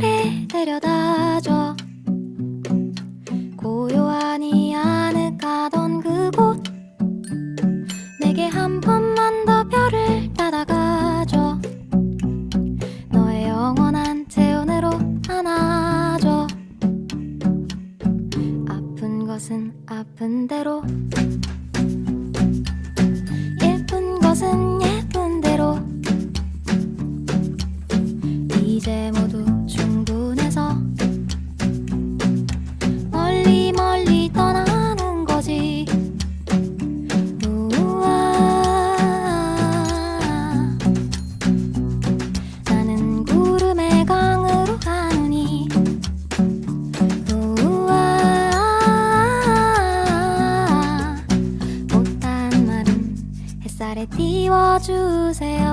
햇살에 데려다줘. 고요하니 아늑하던 그곳. 내게 한 번만 더 별을 따다가줘. 너의 영원한 체온으로 안아줘. 아픈 것은 아픈 대로. 예쁜 것은 예쁜 대로. 이제 모두 햇살에 띄워주세요.